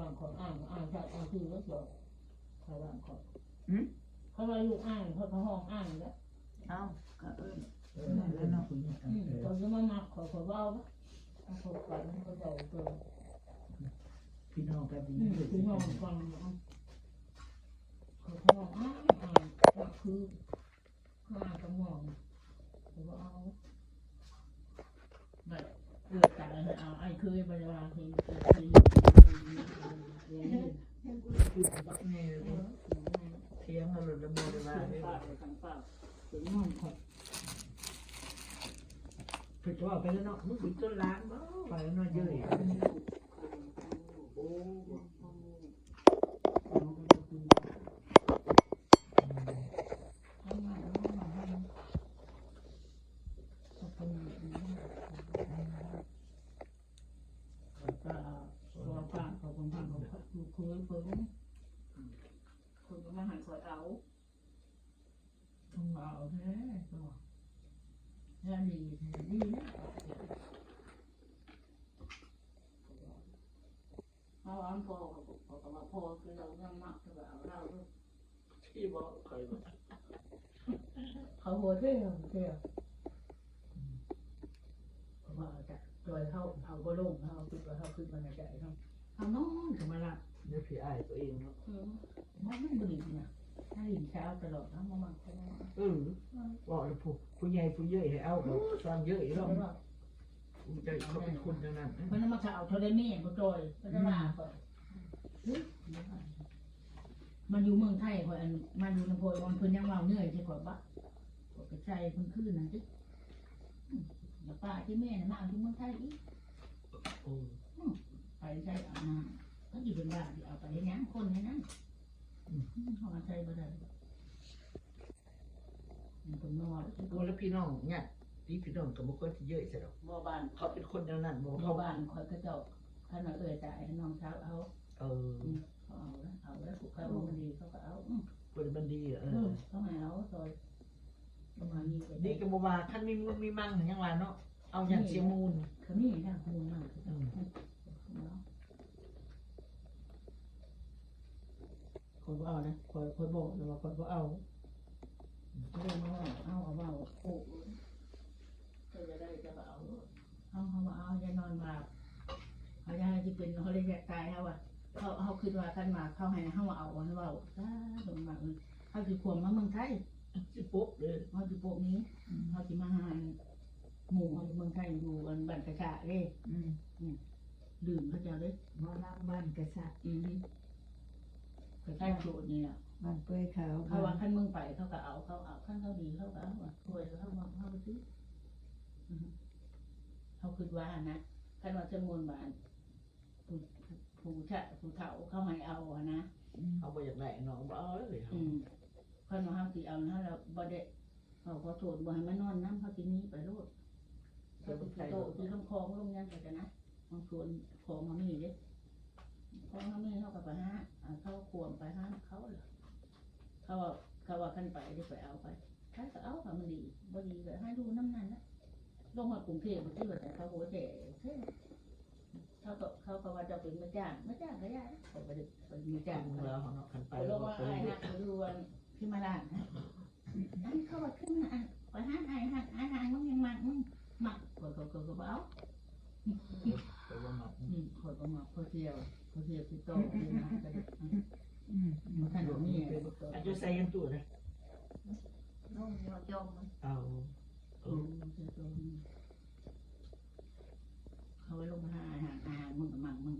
บางคนอ่านอ่านใช่อ่านคือก็เจอใครบางคนหืมเขาว่าอยู่อ่านเขาเขาห้องอ่านแล้วเอ้าก็เอิ้นเออแล้วเนาะคุณอืมตอนที่มามักขอขอเบาปะเอาเขาไปเขาเบาเกินพี่น้องกันดีอืมคือห้องฟังเขาห้องอ่านอ่านก็คือห้ากระหม่อมเขาว่าเอาแบบ เกิดกอะไรเอาไอ้เคยบริวารเห็นเคยเห็นเห็นเห็นคือบักแน่เทียงเอาหลุดละโมเลยว่าทางฝ่าทางฝ่าถึงห้องเขาเพิ่นว่าไปแล้วเนาะมึงสิต้นล้างบ่ไปแล้วเนาะเยอะ โอ้ ก็ตัวป้าเขาคนทางเขาคือคุยเพิ่งคนมาหันคอยเอา ต้องเอาแท้ก็ แล้วดีดีนะเอาอันพอเขาก็มาพอคือเรายัง มากคือเอาเราที่บ่เคยบ่เขาหัวเที่ยวเที่ยวเพราะว่าจะโดยเขาเอาก็ลงเขาคิดว่าเขาขึ้นมาในใจเขาเขานอนถึงมาละเดี๋ยวพี่อ้ายตัวเองเนาะมันไม่ดีนะ ถ้าหินเช้าตลอดนะมามาเขามาเออบอกแล้วผู้ผู้ใหญ่ผู้เยอะให้เอาก็ตามเยอะอีกแล้วแล้วก็ผู้ใจเขาเป็นคนจังนั้นเพราะนั้นมาข่าวโทรได้แม่บ่จอยก็จะมาก่อนมันอยู่เมืองไทยข่อยอันมันอยู่ในโพยมันเพิ่นยังเว้าเหนื่อยที่ข่อยบะข่อยก็ใจเพิ่นคืนนั่นติอืมแล้วป้าที่แม่น่ะมาอยู่เมืองไทยอีกไปใช้เอามาก็อยู่เป็นบ้านเอาไปให้ยงคนให้นั่น อืมเขามาใช้บ่ได้มันก็นอนโหแล้วพี่น้องเนี่ยพี่พี่น้องก็บ่คนที่เยอะซะดอกบ่บ้านเขาเป็นคนจังนั้นบ่บ่เขาบ้านข่อยก็เจ้าท่านว่าเอ่ยจ่ายให้น้องสาวเอา เออเขาเอาแล้วเอาแล้วผูกข้าวมันดีเขาก็เอาอืมคนมันดีเอเอออเขาให้เอาซอยประมาณนี้นี่ก็บ่ว่าคันมีมูลมีมั่งยังว่าเนาะเอาอย่างเสียมูลเขานี่นะมูลมากอืม คนก็เอานะคนคนบอกนะว่าคนก็เอาเรื่องว่าเอาเอาเอาโอ้ก็จะได้จะเอาเอาเขามาเอาจะนอนมาเขาจะให้ที่เป็นเขาเลยอยกตายเขาอะเขาเขาคิดว่ากันมาเขาให้เขามาเอาเขาเอาถ้าลงมาเขาคือขวมมาเมืองไทยสิปุ๊บเลยเขาจะโป๊ะนี้เขาจะมาหาหมู่เขาเมืองไทยอยู่อันบันกระชะเด้อืมดื่มเขาจะได้มอลำบ้านกษัตริย์อืม กระชะโจดนี่แหละบ้านเปื่อยขาวเขาว่าขั้นเมืองไปเขาก็เอาเขาเอาขั้นเขาดีเขาก็เอาอะรวยเขามาเขาไปซื้ออืมเขาคิดว่านะขั้นว่าจะมวลบานผู้ผู้ชะผู้เฒ่าเขาให้เอาอะนะอืมเอาบ่อยากได้เนาะบ่เอาเลยอืมขั้นว่าเขาสิเอานะเราบ่ได้เขาขอโทษบ่ให้มันนอนน้ำเขาทีนี้ไปโลดเดี๋ยวเขามันสิใส่โตที่ลำคลองลงยังไปกันนะบางส่วนของเขามีเด้ ของเขามีเขาก็ไปหาอ่าเขาขวมไปหาเขาเหรอเขาว่าเขาว่าขั้นไปได้ไปเอาไปถ้าก็เอาค่ะมันดีบ่ดีก็ให้ดูน้ำนั้นนะลงมากรุงเทพมันที่ว่าแต่เขาโหแจ่เท่เขาก็เขาก็ว่าจะเป็นมาจ้างมาจ้างก็ได้เขาไปดึกไปมีจ้างจังเขาแล้วเนาะคันไปไปลแล้วงก็ว่าไปไอ้หักไปดูวันที่มาลานนะอันเขาว่าขึ้นมาอะไปหาไอ้หักไอ้หักมึงยังมักมึงมักเขาเขาเขาก็เอา ไปบ่มาอืมเขาก็มักเขาเที่ยวเขาเที่ยวที่โตที่นาก็ได้อืมมันท่านนี่อันจะใส่กันตู้นะน้องยอจมเอาเออือมเขาไปลงหาอาหารอาหารมึงกับมังมึง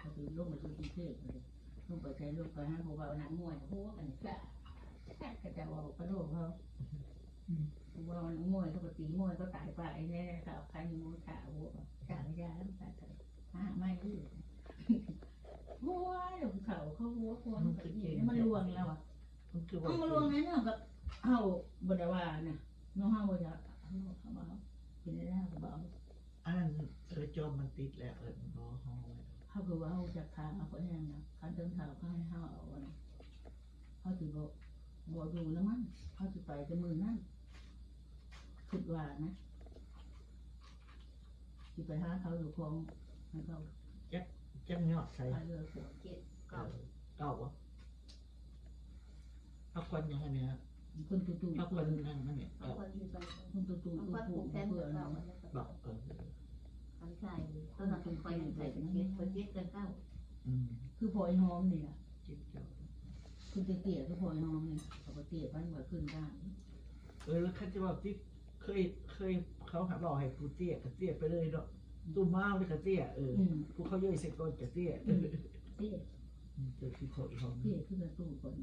เขาถือลงมาดูกรุงเทพเลยลงไปใช้ลงไปหาหัวเบาหนังมวยหัวกันจ้ะก็จะว่ากระโดดเขาว่ามันมวยเขาก็ตีมวยก็ตายไปเนี่ยเขาใครมูขาวัวขาไม่ได้แล้วตายไปหาไม่ดื้อหัวหลงเขาเขาหัวหัวมันก็ดีมันลวงแล้วอะมันลวงนั้นเนาะกับบเฮาบไดว่าน่ะน้องเฮาบ่อยาเอาเขามาเป็นได้ก็บ่เอาอันนั้นเออจอมมันติดแล้วเออบ่ห้องไว้เฮาคือว่าเฮาจากทางเอาคนแห้งนะคันเดินเท้าเขาให้เฮาเอาอะนะเฮาสิบ่บ่ดูแล้วมันเฮาสิไปแต่มือนั้น คิดว่านะสิไปหาเขาอยู่คงให้เขาจังยอดใส่ไปเรือขวดเจ็ดเก่าเก้าเก่าวะเอาควันยังไงเนี่ยฮะคนตุ้ตุ้เอาควันนั่นนั่นเนี่ยเอาเก่าคนที่ไปคนตุ้ตุ้เอาตุ้คนผูตุ้กแขนเพื่กัอบนเก้าเราอันนั้นก็บอกเอออันใช่ต้นนั้นเป็นไฟใส่เป็นเจ็ดเป็นเจ็ดกันเก้าอืมคือพลอยหอมนี่ล่ะจิตเจ้าคือเตี้ยๆคือพลอยหอมนี่เขาก็เตี้ยพันมาขึ้นได้เออแล้วเขาจะบอกที่เค ยเคยเขาหาบอกให้กูเตี้ยกับเตี้ยไปเลยเนาะตู้ม้าวเลยกับเตี้ยเอออืมผู้เขาย่อยเสร็จก่อนกับเตี้ยเออเตี้ยเจอที่เขาอีกห้องเตี้ยคือกระตู้คน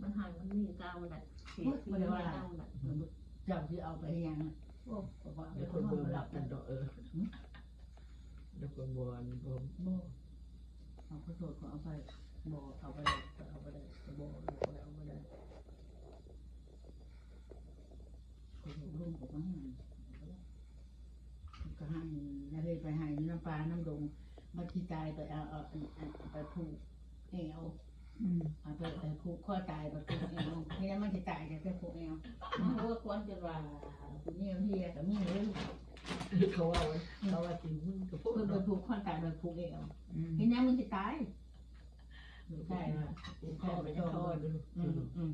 มันหายมันมีเก้าแหละเสียที่เก้าแหละเจ้าที่เอาไปให้ยังนะโอ้บอกว่าแล้เป็วนคคนนนอนเบอร์หหลัลับบกักันนดอกเนาะเออแล้วคนบอลผมบ่เอาขอโทษขอเอาไปบ่เอาไปได้เอาไปได้บ่เอาไปเอาไปได้คน ลุงผมก็ให้ก็ให้แล้วเลยไปให้น้ำปลา น้ำดงมาที่ตายไปเอาเอาไปผูกเอวอืมเอาไปไปผูกข้อตายไปผูกเอวนี่แล้วมันจะตายจะไปผูกเอวมันรู้ว่าควรจะว่าผู้นี้เฮียกับมีเลยเขาว่าไว้เขาว่าจริงมึงกับพวกเพิ่นไปเราผูกข้อตายไปผูกเอวอืมเห็นยังมันจะตายไม่ใช่ใช่นะพ่อไปยังพ่อเลยอืมอืม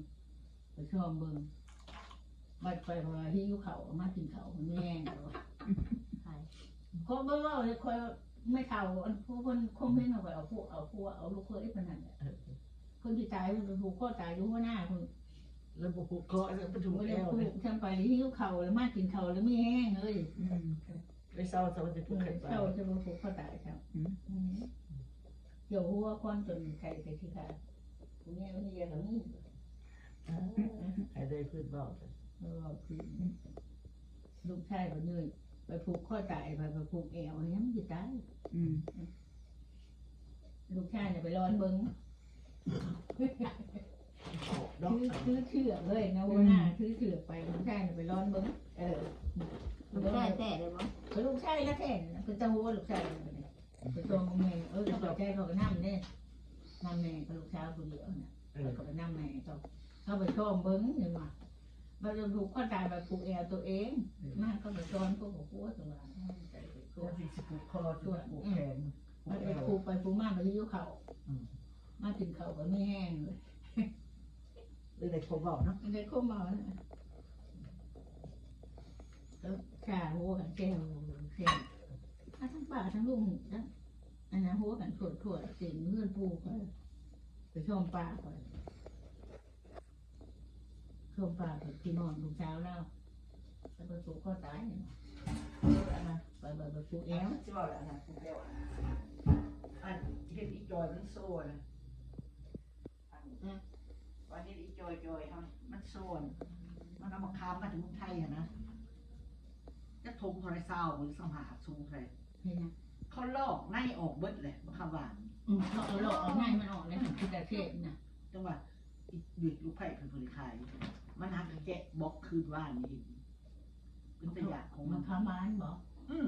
ไปชมเบิ่ง บัดไปว่าหิวเขาวมากินเขาวแม่งใช่คนบ่เว้าเลยคอยไม่เท่าอันผู้คนคงเห็นเอาไปเอาผู้เอาผู้เอาลูกเคยปานนั้นคนที่ตายมันไปผูกข้อตายอยู่หัวหน้าคนแล้วพวกพวกเขาเนี่ยมันถูกไม่ได้แล้วผูเลยกทำไปหิวเขาวแล้วมากินเขาวแล้วไม่แห้งเลยอืมไปเศร้าเศร้าจะพูดกันไปเจ้าจะมาผูกข้อตายครับอืมเดี๋ยวหัวควันจนใครไปที่ขาผู้นี้มันเรียกกับนี่ใครได้พูดบอก เออคือลูกชายคนนี้ไปผูกข้อตายไปไปผูกเอวเนี้ยมันจะตายอืมลูกชายเนี่ยไปร้อนเบิ้งดอกถือถือเชือกเลยนะวันหน้าถือเชือกไปลูกชายเนี่ยไปร้อนเบิ้งเออมันได้แต่เลยมั้งไปลูกชายก็แท้นะคือเจ้าหัวลูกชายเนี่ยไปตัวมึงแม่เออเขาไปใจเขาก็นั่เนี่ยนั่แม่กับลูกชายคนเดียวน่ะเออเขาไปนั่แม่เขาเขาไปชมเบิ้งเห็นไหม มันจะผูกข้อตายไปผูกเอวตัวเองนั่เขาไปซ้อนพวกหัวตัวใจไปตัตัววที่สิผูกคอตัวผูกแขนผูมักนแอไปวผูกไปผูกมาไปยิ้วเขามาถึงเขาก็ไม่แห้งเลยหรือในเขาบอกเนาะมันเลยเข้ามาเนี่ยแล้วขาหัวกันแก้วแก้วอะทั้งป่าทั้งลุงทั้งอันนั้นหัวกันขวดขวดเสียงเพื่อนปูเขาไปชมป่าก่อ นชมป่ากับพี่นอนลูกเช้าแล้วแล้วไปผูกข้อตายเนี่ยไปไปไปผูกแอแอววจะบอกอะไรผูกแอวอันเห็นอีจอยมันโซ่นะวันนี้อีจอยจอยทำมันโซ่มันเอามาค้ามมาถึงเมืองไทยอะนะจะทงโทรศัพท์หรือสังหาสูงเลยเห็นไหมเขาลอกในออกเบิดเลยมาคำหวานอืมเขาเอาหลอกเอาง่ายมันออกเลยคือแต่เทศน่ะจังหวะหยุดลูกไผ่เป็นผลิตขาย มันหักแกะบล็อกคืนว่านนี้เป็นตัวอย่างของมัมันนพาบ้านบอกอืม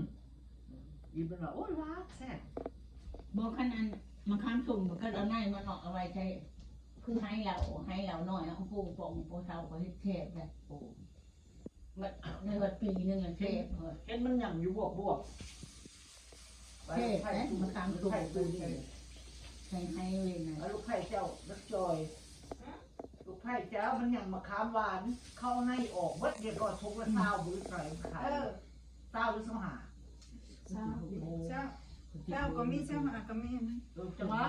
ยินเป็นว่าโอ้ยว้าแซ่บบอกขนาดมันข้ามสุ่มมันก็เอาง่ายมันออกเอาไว้ใช้คือให้เราให้เราหน่อยเอาปูปองปูเทาก็ให้เทศเลยโอ้มันในวันปีนึงอะเทศเลย เห็นมันหยั่งอยู่บวกบวกเทศนะมันข้ามสุ่มไผ่ปูปูเทนี่ศให้ให้เว้นนะลูกไผ่เจ้าลูกจอย ลูกไผ่เจ้ามันยังมาค้ามหวาน เข้าในออกเบิดเรียบร้อยทุกวันเช้าบื้อใส่ขายเช้าหรือสมหาเจ้าเจ้าเจ้าก็มีเจ้าหาก็มีนะเออจังหวะ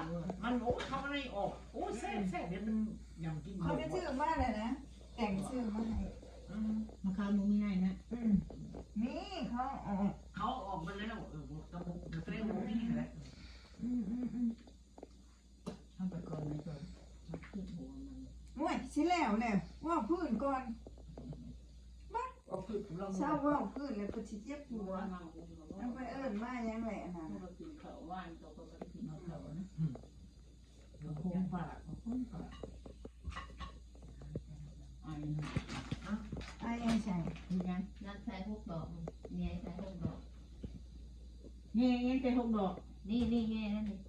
มันโอ้เข้าในออกโอ้แซ่บแซ่บเดี๋ยวมันยังกินเขาได้ชื่อมาเลยนะแต่งชื่อมาให้มมันข้ามมึงไม่ได้นะอืมมีเขาออกเขาออกมาแล้วเออกระปุกกระเตงนี่แหละอืมอืมอืม เอาไปก่อนนะก่อนมันขึ้นหัวมัน โอ้ยสิ แล้วแล้วว่าพื้นก่อนเอาพืชเราเช้าว่าพื้นแล้วก็สิเจ็บหัหัววมันหัวแล้วไปเอิ้นมายังแหละนะมันก็กินเขาว่านตัวก็ไปกินเขานะโค้งปากโค้งปากอันนี้ไอ้ยังใช่คือยังนักใช้พวกดอกเนี่ยใช้พวกดอกเงี้ยเงี้ยใจหกดอก นี่นี่แง่นั่นนี่โอ้เก็บทางต้นน่